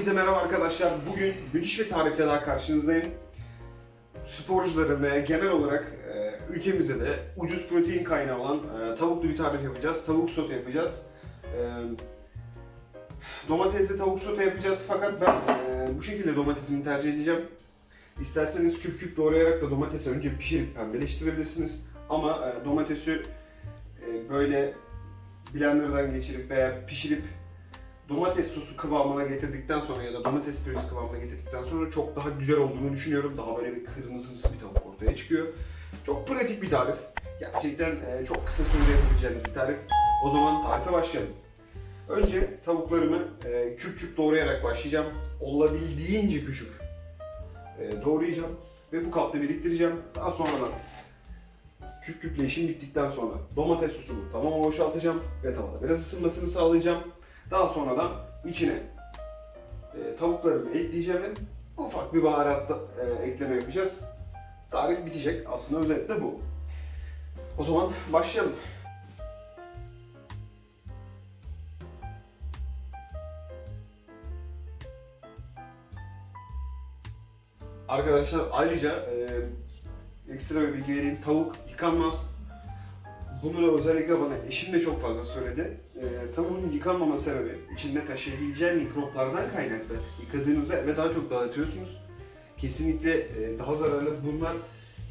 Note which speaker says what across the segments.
Speaker 1: Herkese merhaba arkadaşlar. Bugün müthiş bir tarifle daha karşınızdayım. Sporcuları ve genel olarak e, ülkemize de ucuz protein kaynağı olan e, tavuklu bir tarif yapacağız. Tavuk sote yapacağız. E, domatesli tavuk sote yapacağız fakat ben e, bu şekilde domatesimi tercih edeceğim. İsterseniz küp küp doğrayarak da domatesi önce pişirip pembeleştirebilirsiniz. Ama domatesi böyle blenderdan geçirip veya pişirip domates sosu kıvamına getirdikten sonra ya da domates püresi kıvamına getirdikten sonra çok daha güzel olduğunu düşünüyorum. Daha böyle bir kırmızımsı bir tavuk ortaya çıkıyor. Çok pratik bir tarif. Gerçekten e, çok kısa sürede yapabileceğiniz bir tarif. O zaman tarife başlayalım. Önce tavuklarımı e, küp küp doğrayarak başlayacağım. Olabildiğince küçük e, doğrayacağım ve bu kapta biriktireceğim. Daha sonradan küp küple işim bittikten sonra domates sosumu tamamen boşaltacağım ve tavada biraz ısınmasını sağlayacağım. Daha sonradan içine e, tavuklarımı ekleyeceğim ufak bir baharat da, e, ekleme yapacağız. Tarif bitecek. Aslında özetle bu. O zaman başlayalım. Arkadaşlar ayrıca e, ekstra bir bilgi vereyim. Tavuk yıkanmaz. Bunu da özellikle bana eşim de çok fazla söyledi. Ee, tavuğun yıkanmama sebebi içinde taşıyabileceği mikroplardan kaynaklı. Yıkadığınızda eve daha çok dağıtıyorsunuz. Kesinlikle e, daha zararlı bunlar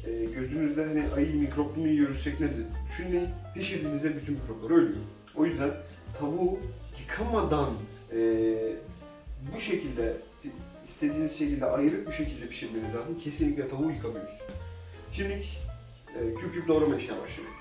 Speaker 1: e, gözünüzde hani ay mikroplu mu yiyoruz şeklinde düşünmeyin. Pişirdiğinizde bütün mikroplar ölüyor. O yüzden tavuğu yıkamadan e, bu şekilde istediğiniz şekilde ayırıp bu şekilde pişirmeniz lazım. Kesinlikle tavuğu yıkamıyoruz. Şimdi e, küp küp doğrama işine başlıyorum.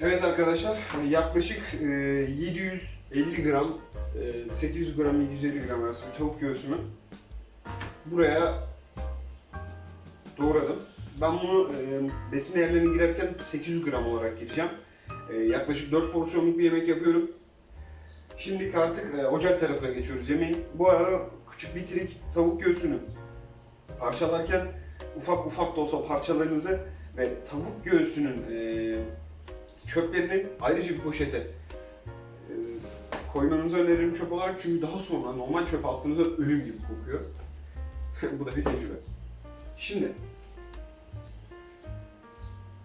Speaker 1: Evet arkadaşlar yaklaşık e, 750 gram, e, 800 gram 750 gram arası bir tavuk göğsümü buraya doğradım. Ben bunu e, besin değerlerine girerken 800 gram olarak gireceğim. E, yaklaşık 4 porsiyonluk bir yemek yapıyorum. Şimdi artık e, ocak tarafına geçiyoruz yemeğin. Bu arada küçük bir trik tavuk göğsünü parçalarken ufak ufak da olsa parçalarınızı ve tavuk göğsünün e, çöplerini ayrıca bir poşete e, koymanızı öneririm çöp olarak çünkü daha sonra normal çöpe attığınızda ölüm gibi kokuyor. Bu da bir tecrübe. Şimdi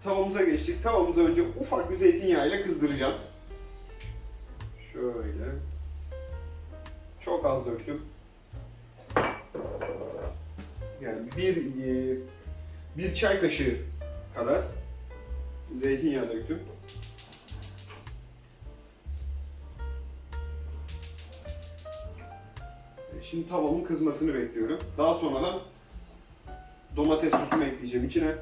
Speaker 1: tavamıza geçtik. Tavamıza önce ufak bir zeytinyağı ile kızdıracağım. Şöyle. Çok az döktüm. Yani bir e, bir çay kaşığı kadar zeytinyağı döktüm. Şimdi tavamın kızmasını bekliyorum. Daha sonradan domates sosumu ekleyeceğim içine.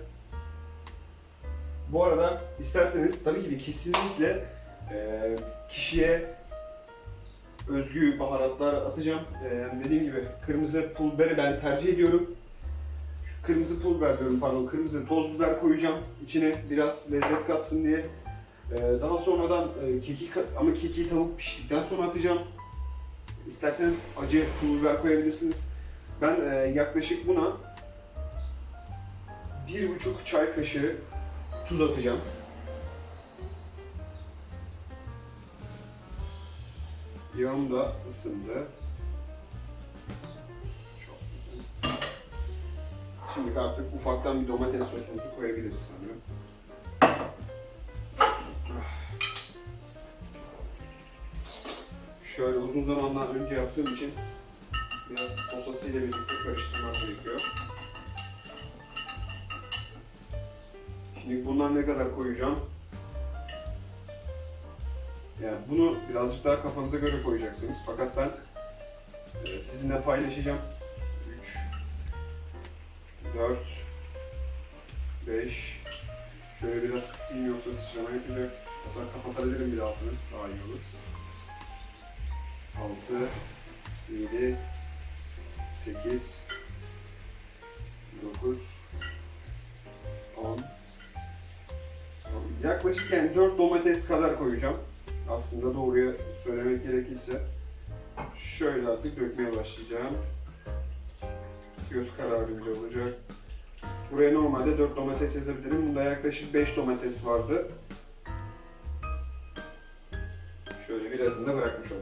Speaker 1: Bu arada isterseniz tabii ki de kesinlikle e, kişiye özgü baharatlar atacağım. E, dediğim gibi kırmızı pul biberi ben tercih ediyorum. Şu kırmızı pul biber diyorum pardon kırmızı toz biber koyacağım içine biraz lezzet katsın diye. E, daha sonradan e, kekik ama kekiği tavuk piştikten sonra atacağım. İsterseniz acı pul biber koyabilirsiniz. Ben e, yaklaşık buna bir buçuk çay kaşığı tuz atacağım. Yağım da ısındı. Şimdi artık ufaktan bir domates sosumuzu koyabiliriz sanırım. Şöyle uzun zamandan önce yaptığım için biraz sosasıyla birlikte karıştırmak gerekiyor. Şimdi bundan ne kadar koyacağım? Yani bunu birazcık daha kafanıza göre koyacaksınız. Fakat ben e, sizinle paylaşacağım. 3 4 5 Şöyle biraz kısayım yoksa sıçrama yapacak. Hatta kapatabilirim bir altını. Daha iyi olur. 6, 7, 8, 9, 10, Yaklaşık yani 4 domates kadar koyacağım. Aslında doğruya söylemek gerekirse. Şöyle artık dökmeye başlayacağım. Göz kararınca olacak. Buraya normalde 4 domates yazabilirim. Bunda yaklaşık 5 domates vardı. Şöyle birazını da bırakmış oldum.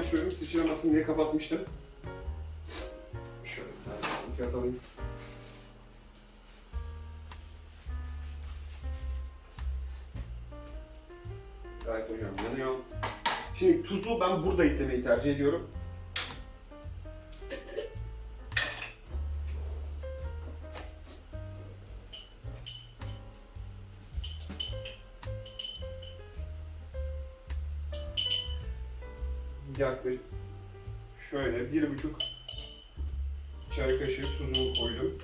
Speaker 1: Açıyorum. Sıçramasın diye kapatmıştım. Şöyle bir tane kağıt alayım. Gayet ocağım yanıyor. Şimdi tuzu ben burada eklemeyi tercih ediyorum. Yaklaşık şöyle bir buçuk çay kaşığı tuzumu koydum.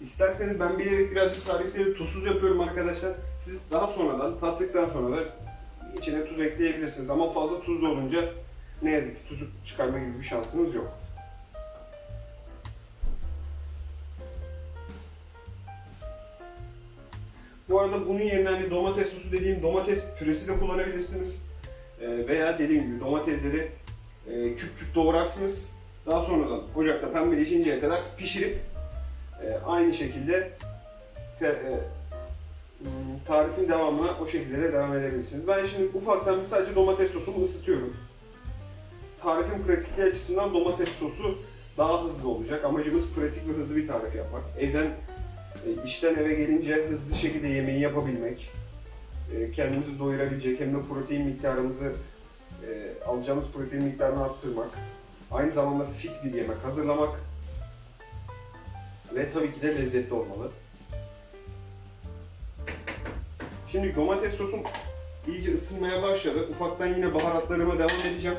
Speaker 1: İsterseniz ben bilerek birazcık tarifleri tuzsuz yapıyorum arkadaşlar. Siz daha sonradan tattıktan sonra da içine tuz ekleyebilirsiniz ama fazla tuzlu olunca ne yazık ki tuzu çıkarma gibi bir şansınız yok. Bu arada bunun yerine hani domates sosu dediğim domates püresi de kullanabilirsiniz. Ee, veya dediğim gibi domatesleri e, küp küp doğrarsınız. Daha sonradan ocakta pembeleşinceye kadar pişirip e, aynı şekilde te, e, m, tarifin devamına o şekilde de devam edebilirsiniz. Ben şimdi ufaktan sadece domates sosumu ısıtıyorum. Tarifin pratikliği açısından domates sosu daha hızlı olacak. Amacımız pratik ve hızlı bir tarif yapmak. Evden e, işten eve gelince hızlı şekilde yemeği yapabilmek, e, kendimizi doyurabilecek hem de protein miktarımızı e, alacağımız protein miktarını arttırmak, aynı zamanda fit bir yemek hazırlamak ve tabii ki de lezzetli olmalı. Şimdi domates sosum iyice ısınmaya başladı. Ufaktan yine baharatlarıma devam edeceğim.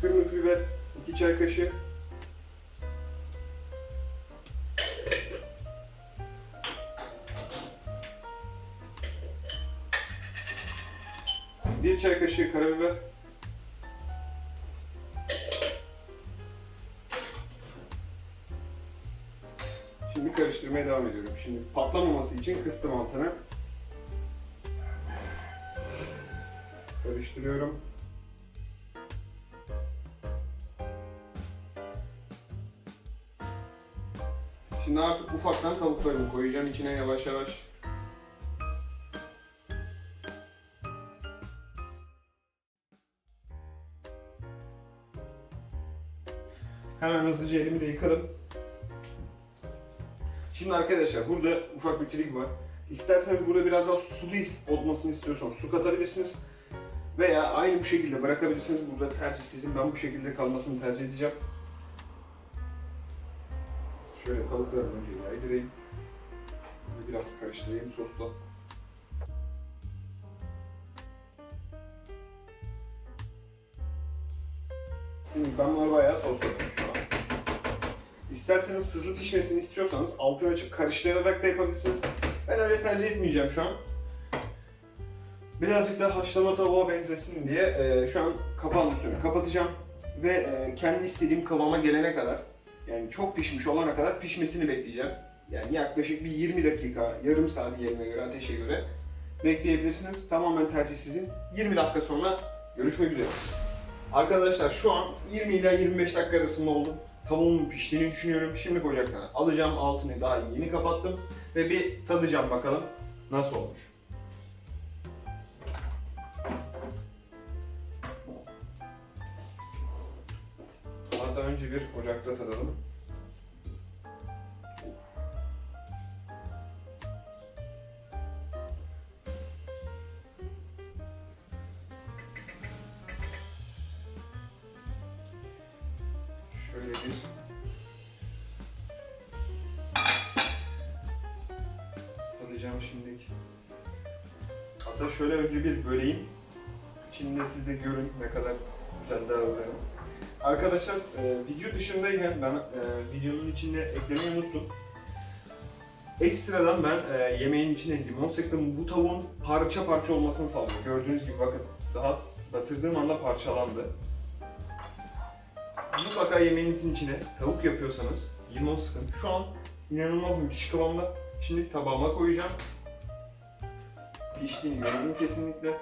Speaker 1: Kırmızı biber 2 çay kaşığı. Bir çay kaşığı karabiber. Şimdi karıştırmaya devam ediyorum. Şimdi patlamaması için kıstım altına. Karıştırıyorum. Şimdi artık ufaktan tavuklarımı koyacağım içine yavaş yavaş. Hemen hızlıca elimi de yıkadım. Şimdi arkadaşlar burada ufak bir trik var. İsterseniz burada biraz daha sulu olmasını istiyorsanız su katabilirsiniz. Veya aynı bu şekilde bırakabilirsiniz. Burada tercih sizin. Ben bu şekilde kalmasını tercih edeceğim. Şöyle tavukları önce yaydırayım. Ve Biraz karıştırayım sosla. Şimdi ben bunları bayağı an. İsterseniz hızlı pişmesini istiyorsanız altını açıp karıştırarak da yapabilirsiniz. Ben öyle tercih etmeyeceğim şu an. Birazcık daha haşlama tavuğa benzesin diye e, şu an kapağın üstünü kapatacağım. Ve e, kendi istediğim kıvama gelene kadar, yani çok pişmiş olana kadar pişmesini bekleyeceğim. Yani yaklaşık bir 20 dakika, yarım saat yerine göre, ateşe göre bekleyebilirsiniz. Tamamen tercih sizin. 20 dakika sonra görüşmek üzere. Arkadaşlar şu an 20 ila 25 dakika arasında oldu. Tavuğumun piştiğini düşünüyorum. Şimdi ocaktan alacağım altını daha yeni kapattım ve bir tadacağım bakalım nasıl olmuş. Hatta önce bir ocakta tadalım. Şöyle önce bir böleyim. İçinde siz de görün ne kadar güzel dağıldığını. Arkadaşlar e, video dışındayken ben e, videonun içinde eklemeyi unuttum. Ekstradan ben e, yemeğin içine limon sıktım. Bu tavuğun parça parça olmasını sağlıyor. Gördüğünüz gibi bakın daha batırdığım anda parçalandı. Mutlaka yemeğinizin içine tavuk yapıyorsanız limon sıkın. Şu an inanılmaz müthiş kıvamda. Şimdi tabağıma koyacağım. Piştiğini gördüm kesinlikle.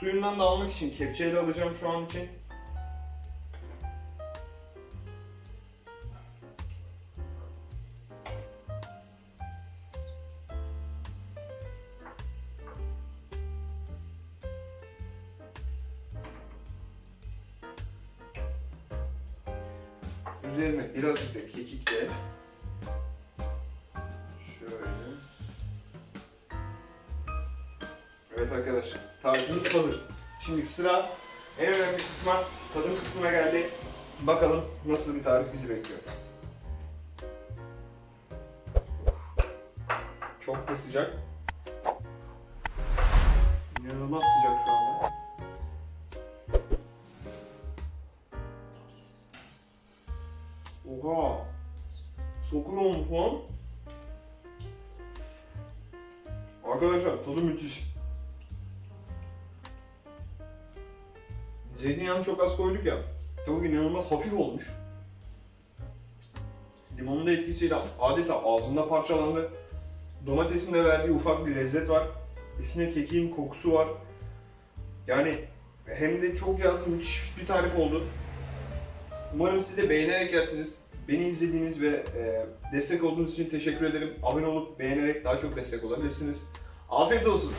Speaker 1: Suyundan da almak için kepçeyle alacağım şu an için. Üzerine birazcık da kekikle tarifimiz hazır. Şimdi sıra en önemli kısma, tadım kısmına geldi. Bakalım nasıl bir tarif bizi bekliyor. Çok da sıcak. İnanılmaz sıcak şu anda. Zeytinyağını çok az koyduk ya. Tavuk inanılmaz hafif olmuş. Limonun da etkisiyle adeta ağzımda parçalandı. Domatesin de verdiği ufak bir lezzet var. Üstüne kekiğin kokusu var. Yani hem de çok yazlı müthiş bir tarif oldu. Umarım siz de beğenerek yersiniz. Beni izlediğiniz ve e, destek olduğunuz için teşekkür ederim. Abone olup beğenerek daha çok destek olabilirsiniz. Afiyet olsun.